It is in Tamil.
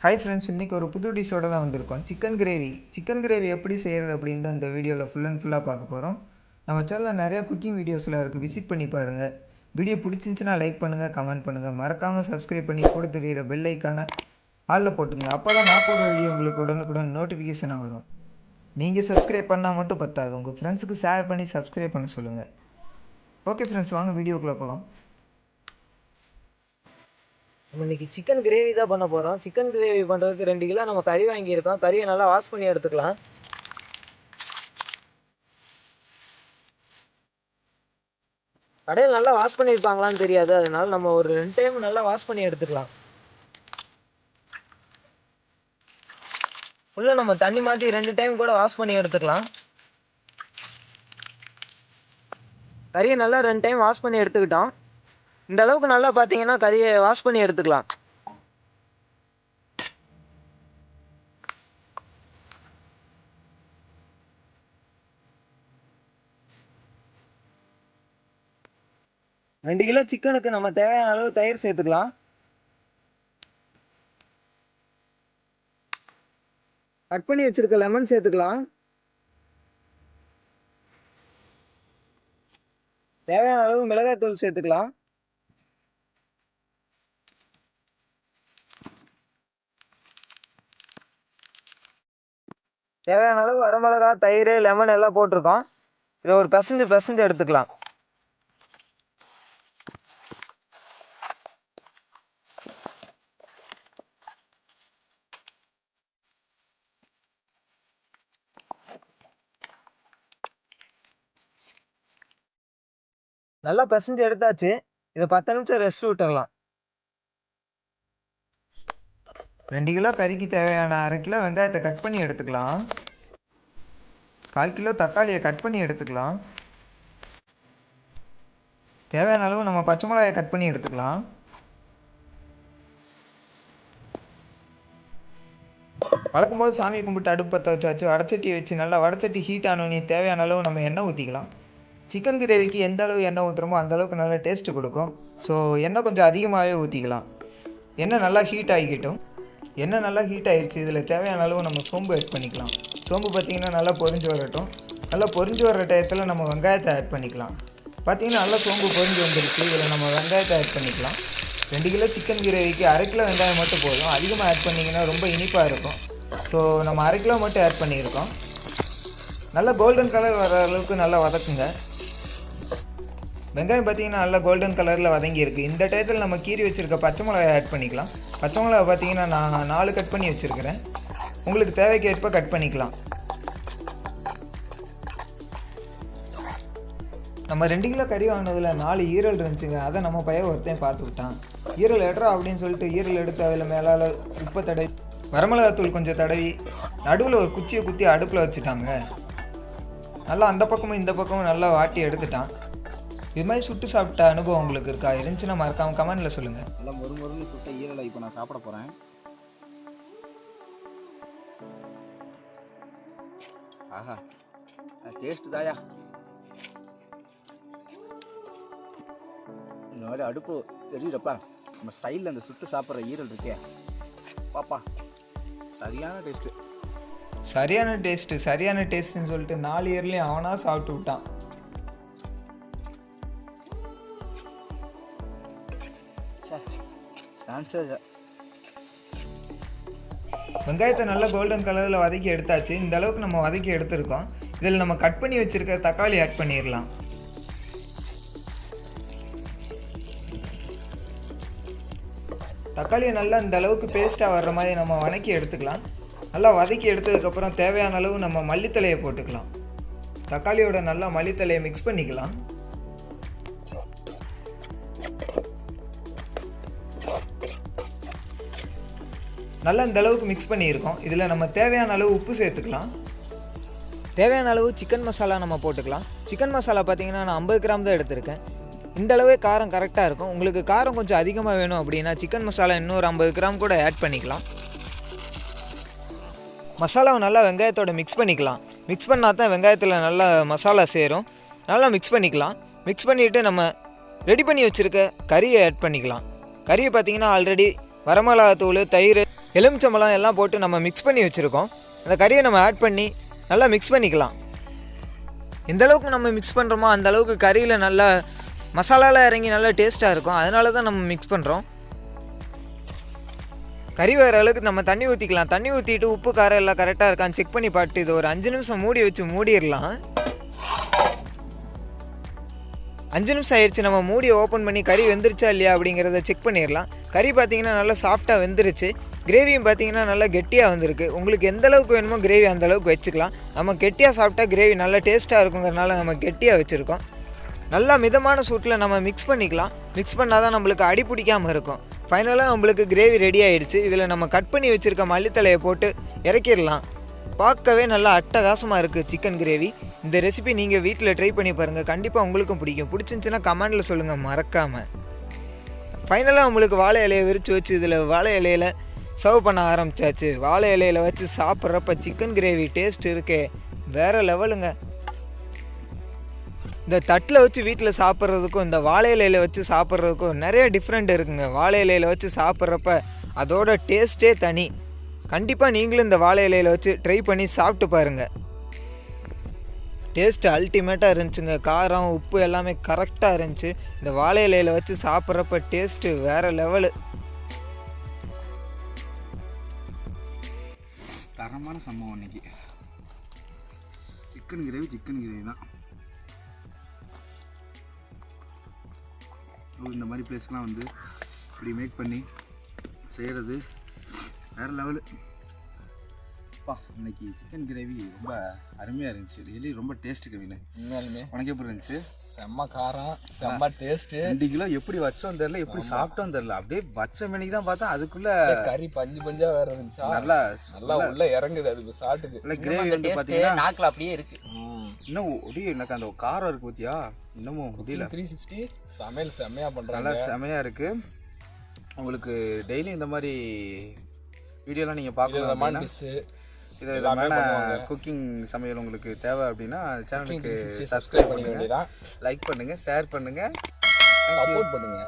ஹாய் ஃப்ரெண்ட்ஸ் இன்றைக்கி ஒரு புது டிஷ்ஷோட தான் வந்திருக்கோம். சிக்கன் கிரேவி சிக்கன் கிரேவி எப்படி செய்கிறது அப்படின்னு தான் இந்த வீடியோவில் ஃபுல் அண்ட் ஃபுல்லாக பார்க்க போகிறோம் நம்ம சேனலில் நிறையா குக்கிங் வீடியோஸ்லாம் இருக்குது விசிட் பண்ணி பாருங்கள் வீடியோ பிடிச்சிருந்துச்சுன்னா லைக் பண்ணுங்கள் கமெண்ட் பண்ணுங்கள் மறக்காமல் சப்ஸ்கிரைப் பண்ணி கூட தெரிகிற பெல் ஐக்கானை ஆளில் போட்டுங்க. அப்போ தான் நான் போடுற வீடியோ உங்களுக்கு உடனுக்குடன் நோட்டிஃபிகேஷனாக வரும். நீங்கள் சப்ஸ்கிரைப் பண்ணால் மட்டும் பத்தாது. உங்கள் ஃப்ரெண்ட்ஸுக்கு ஷேர் பண்ணி சப்ஸ்கிரைப் பண்ண சொல்லுங்கள் ஓகே ஃப்ரெண்ட்ஸ் வாங்க வீடியோக்குள்ளே போகலாம். நம்ம இன்னைக்கு சிக்கன் கிரேவி தான் பண்ண போகிறோம் சிக்கன் கிரேவி பண்ணுறதுக்கு ரெண்டு கிலோ நம்ம கறி வாங்கியிருக்கோம். கறியை நல்லா வாஷ் பண்ணி எடுத்துக்கலாம். கடையில் நல்லா வாஷ் பண்ணியிருப்பாங்களான்னு தெரியாது. அதனால நம்ம ஒரு ரெண்டு டைம் நல்லா வாஷ் பண்ணி எடுத்துக்கலாம். உள்ள நம்ம தண்ணி மாற்றி ரெண்டு டைம் கூட வாஷ் பண்ணி எடுத்துக்கலாம். கறியை நல்லா ரெண்டு டைம் வாஷ் பண்ணி எடுத்துக்கிட்டோம். இந்த அளவுக்கு நல்லா பார்த்தீங்கன்னா கறியை வாஷ் பண்ணி எடுத்துக்கலாம். ரெண்டு கிலோ சிக்கனுக்கு நம்ம தேவையான அளவு தயிர் சேர்த்துக்கலாம். கட் பண்ணி வச்சிருக்க லெமன் சேர்த்துக்கலாம். தேவையான அளவு மிளகாய் தூள் சேர்த்துக்கலாம். தேவையான அளவு வரமிளகா தயிர் லெமன் எல்லாம் போட்டிருக்கோம். இதை ஒரு பிசைஞ்சு பிசைஞ்சு எடுத்துக்கலாம். நல்லா பிசைஞ்சு எடுத்தாச்சு. இதை பத்து நிமிஷம் ரெஸ்ட் விட்டுடலாம் ரெண்டு கிலோ கறிக்கு தேவையான அரை கிலோ வெங்காயத்தை கட் பண்ணி எடுத்துக்கலாம். கால் கிலோ தக்காளியை கட் பண்ணி எடுத்துக்கலாம். தேவையான அளவு நம்ம பச்சை மிளகாயை கட் பண்ணி எடுத்துக்கலாம். வளர்க்கும் போது சாமி கும்பிட்டு அடுப்பு பற்ற வச்சாச்சு வடச்சட்டி வச்சு நல்லா வடச்சட்டி ஹீட் ஆனோடனே தேவையான அளவு நம்ம எண்ணெய் ஊற்றிக்கலாம் சிக்கன் கிரேவிக்கு எந்த அளவு எண்ணெய் ஊற்றுறோமோ அந்த அளவுக்கு நல்லா டேஸ்ட்டு கொடுக்கும். ஸோ எண்ணெய் கொஞ்சம் அதிகமாகவே ஊற்றிக்கலாம் எண்ணெய் நல்லா ஹீட் ஆகிக்கிட்டும். எண்ணெய் நல்லா ஹீட் ஆகிடுச்சு இதில் தேவையான அளவு நம்ம சோம்பு ஆட் பண்ணிக்கலாம். சோம்பு பார்த்திங்கன்னா நல்லா பொரிஞ்சு வரட்டும். நல்லா பொரிஞ்சு வர டயத்தில் நம்ம வெங்காயத்தை ஆட் பண்ணிக்கலாம். பார்த்திங்கன்னா நல்லா சோம்பு பொரிஞ்சு வந்துருச்சு இதில் நம்ம வெங்காயத்தை ஆட் பண்ணிக்கலாம். ரெண்டு கிலோ சிக்கன் கிரேவிக்கு அரை கிலோ வெங்காயம் மட்டும் போதும். அதிகமாக ஆட் பண்ணிங்கன்னா ரொம்ப இனிப்பாக இருக்கும். ஸோ நம்ம அரை கிலோ மட்டும் ஆட் பண்ணியிருக்கோம். நல்லா கோல்டன் கலர் வர அளவுக்கு நல்லா வதக்குங்க. வெங்காயம் பார்த்தீங்கன்னா நல்லா கோல்டன் கலரில் வதங்கியிருக்கு. இந்த டயத்தில் நம்ம கீறி வச்சுருக்க பச்சை மிளகாய் ஆட் பண்ணிக்கலாம். பச்சை மிளகா பார்த்தீங்கன்னா நான் நாலு கட் பண்ணி வச்சுருக்கிறேன். உங்களுக்கு தேவைக்கு ஏற்ப கட் பண்ணிக்கலாம். நம்ம ரெண்டு கிலோ கறி வாங்கினதில் நாலு ஈரல் இருந்துச்சுங்க. அதை நம்ம பையன் ஒருத்தையும் பார்த்து விட்டான். ஈரல் எடுறா அப்படின்னு சொல்லிட்டு ஈரல் எடுத்து அதில் மேலால் உப்பை தடவி வரமிளகாத்தூள் கொஞ்சம் தடவி நடுவில் ஒரு குச்சியை குத்தி அடுப்பில் வச்சுட்டாங்க. நல்லா அந்த பக்கமும் இந்த பக்கமும் நல்லா வாட்டி எடுத்துட்டான். இது மாதிரி சுட்டு சாப்பிட்ட அனுபவம் உங்களுக்கு இருக்கா? இருந்துச்சுன்னா மறக்காம கமெண்ட்ல சொல்லுங்க. நல்லா மொறு மொறுன்னு சுட்ட ஈரலை இப்போ நான் சாப்பிட போகிறேன் ஆஹா டேஸ்ட் தாயா? இந்த மாதிரி அடுப்பு தெரியுறப்பா நம்ம சைடில் அந்த சுட்டு சாப்பிட்ற ஈரல் இருக்கே. பாப்பா சரியான டேஸ்ட்டு சரியான டேஸ்ட்டு சரியான டேஸ்ட்டுன்னு சொல்லிட்டு நாலு இயர்லேயும் அவனா சாப்பிட்டு விட்டான். வெங்காயத்தை நல்லா கோல்டன் கலரில் வதக்கி எடுத்தாச்சு. இந்த அளவுக்கு நம்ம வதக்கி எடுத்திருக்கோம். இதில் நம்ம கட் பண்ணி வச்சிருக்க தக்காளி ஆட் பண்ணிடலாம் தக்காளியை நல்லா இந்த அளவுக்கு பேஸ்ட்டாக வர்ற மாதிரி நம்ம வதக்கி எடுத்துக்கலாம். நல்லா வதக்கி எடுத்ததுக்கப்புறம் தேவையான அளவு நம்ம மல்லித்தலையை போட்டுக்கலாம். தக்காளியோட நல்லா மல்லித்தலையை மிக்ஸ் பண்ணிக்கலாம். நல்லா இந்த அளவுக்கு மிக்ஸ் பண்ணியிருக்கோம். இதில் நம்ம தேவையான அளவு உப்பு சேர்த்துக்கலாம். தேவையான அளவு சிக்கன் மசாலா நம்ம போட்டுக்கலாம். சிக்கன் மசாலா பார்த்திங்கன்னா நான் ஐம்பது கிராம் தான் எடுத்திருக்கேன். இந்த அளவே காரம் கரெக்டாக இருக்கும். உங்களுக்கு காரம் கொஞ்சம் அதிகமாக வேணும் அப்படின்னா சிக்கன் மசாலா இன்னொரு ஐம்பது கிராம் கூட ஆட் பண்ணிக்கலாம். மசாலாவை நல்லா வெங்காயத்தோட மிக்ஸ் பண்ணிக்கலாம். மிக்ஸ் பண்ணால் தான் வெங்காயத்தில் நல்லா மசாலா சேரும். நல்லா மிக்ஸ் பண்ணிக்கலாம். மிக்ஸ் பண்ணிவிட்டு நம்ம ரெடி பண்ணி வச்சுருக்க கறியை ஆட் பண்ணிக்கலாம். கறியை பார்த்தீங்கன்னா ஆல்ரெடி வரமிளகாத்தூள் தயிர் எலுமிச்சம்பழம் எல்லாம் போட்டு நம்ம மிக்ஸ் பண்ணி வச்சுருக்கோம். அந்த கறியை நம்ம ஆட் பண்ணி நல்லா மிக்ஸ் பண்ணிக்கலாம். எந்த அளவுக்கு நம்ம மிக்ஸ் பண்ணுறோமோ அந்த அளவுக்கு கறியில் நல்லா மசாலாலாம் இறங்கி நல்லா டேஸ்ட்டாக இருக்கும். அதனால தான் நம்ம மிக்ஸ் பண்ணுறோம் கறி வர அளவுக்கு நம்ம தண்ணி ஊற்றிக்கலாம் தண்ணி ஊற்றிட்டு உப்பு காரம் எல்லாம் கரெக்டாக இருக்கான்னு செக் பண்ணி பார்த்து இது ஒரு அஞ்சு நிமிஷம் மூடி வச்சு மூடிடலாம். அஞ்சு நிமிஷம் ஆயிடுச்சு. நம்ம மூடியை ஓப்பன் பண்ணி கறி வெந்துருச்சா இல்லையா அப்படிங்கிறத செக் பண்ணிடலாம். கறி பார்த்தீங்கன்னா நல்லா சாஃப்டாக வெந்துருச்சு. கிரேவியும் பார்த்தீங்கன்னா நல்லா கெட்டியாக வந்திருக்கு. உங்களுக்கு எந்த அளவுக்கு வேணுமோ கிரேவி அந்த அளவுக்கு வச்சுக்கலாம். நம்ம கெட்டியாக சாப்பிட்டா கிரேவி நல்லா டேஸ்ட்டாக இருக்குங்கிறனால நம்ம கெட்டியாக வச்சுருக்கோம். நல்லா மிதமான சூட்டில் நம்ம மிக்ஸ் பண்ணிக்கலாம். மிக்ஸ் பண்ணால் தான் நம்மளுக்கு அடி பிடிக்காமல் இருக்கும். ஃபைனலாக நம்மளுக்கு கிரேவி ரெடி ஆகிடுச்சு இதில் நம்ம கட் பண்ணி வச்சுருக்க மல்லித்தலையை போட்டு இறக்கிடலாம். பார்க்கவே நல்லா அட்டகாசமாக இருக்குது சிக்கன் கிரேவி இந்த ரெசிபி நீங்கள் வீட்டில் ட்ரை பண்ணி பாருங்கள் கண்டிப்பாக உங்களுக்கும் பிடிக்கும். பிடிச்சிருந்துச்சுன்னா கமெண்டில் சொல்லுங்கள் மறக்காமல் ஃபைனலாக உங்களுக்கு வாழை இலையை விரித்து வச்சு இதில் வாழை இலையில் சர்வ் பண்ண ஆரம்பிச்சாச்சு. வாழை இலையில் வச்சு சாப்பிட்றப்ப சிக்கன் கிரேவி டேஸ்ட் இருக்கே. வேறு லெவலுங்க இந்த தட்டில் வச்சு வீட்டில் சாப்பிட்றதுக்கும் இந்த வாழை இலையில் வச்சு சாப்பிட்றதுக்கும் நிறைய டிஃப்ரெண்ட் இருக்குங்க. வாழை இலையில் வச்சு சாப்பிட்றப்ப அதோட டேஸ்ட்டே தனி. கண்டிப்பாக நீங்களும் இந்த வாழை இலையில் வச்சு ட்ரை பண்ணி சாப்பிட்டு பாருங்கள் டேஸ்ட்டு அல்டிமேட்டாக இருந்துச்சுங்க. காரம் உப்பு எல்லாமே கரெக்டாக இருந்துச்சு. இந்த வாழை இலையில் வச்சு சாப்பிட்றப்ப டேஸ்ட்டு வேறு லெவலு தரமான சம்பவம் இன்னைக்கு. சிக்கன் கிரேவி சிக்கன் கிரேவி தான். இந்த மாதிரி பிளேஸ்லாம் வந்து இப்படி மேக் பண்ணி செய்கிறது வேறு லெவலு பா இன்னைக்கு சிக்கன் கிரேவி ரொம்ப அருமையாக இருந்துச்சு. ரியலி ரொம்ப டேஸ்ட்டு கவினு உண்மையாலுமே. உனக்கு எப்படி இருந்துச்சு? செம்ம காரம் செம்ம டேஸ்ட்டு ரெண்டு கிலோ எப்படி வச்சோம் தெரில எப்படி சாப்பிட்டோம் தெரில அப்படியே வச்ச மணிக்கு தான் பார்த்தா அதுக்குள்ள கறி பஞ்சு பஞ்சா வேற இருந்துச்சா. நல்லா நல்லா உள்ள இறங்குது அது சாப்பிட்டுது நல்லா கிரேவி வந்து பார்த்தீங்கன்னா நாக்கில் அப்படியே இருக்கு. இன்னும் அப்படியே எனக்கு அந்த காரம் இருக்கு பார்த்தியா இன்னமும் முடியல. த்ரீ சிக்ஸ்டி சமையல் செம்மையா நல்லா பண்றாங்க செமையாக இருக்கு. உங்களுக்கு டெய்லி இந்த மாதிரி வீடியோலாம் நீங்கள் அப்படின்னா டிஷ்ஷு இது விதமான. குக்கிங் சமையல் உங்களுக்கு தேவை அப்படின்னா சேனலுக்கு சப்ஸ்கிரைப் பண்ண பண்ணுங்க. வேண்டியதான் லைக் பண்ணுங்க ஷேர் பண்ணுங்க. சப்போர்ட் பண்ணுங்க.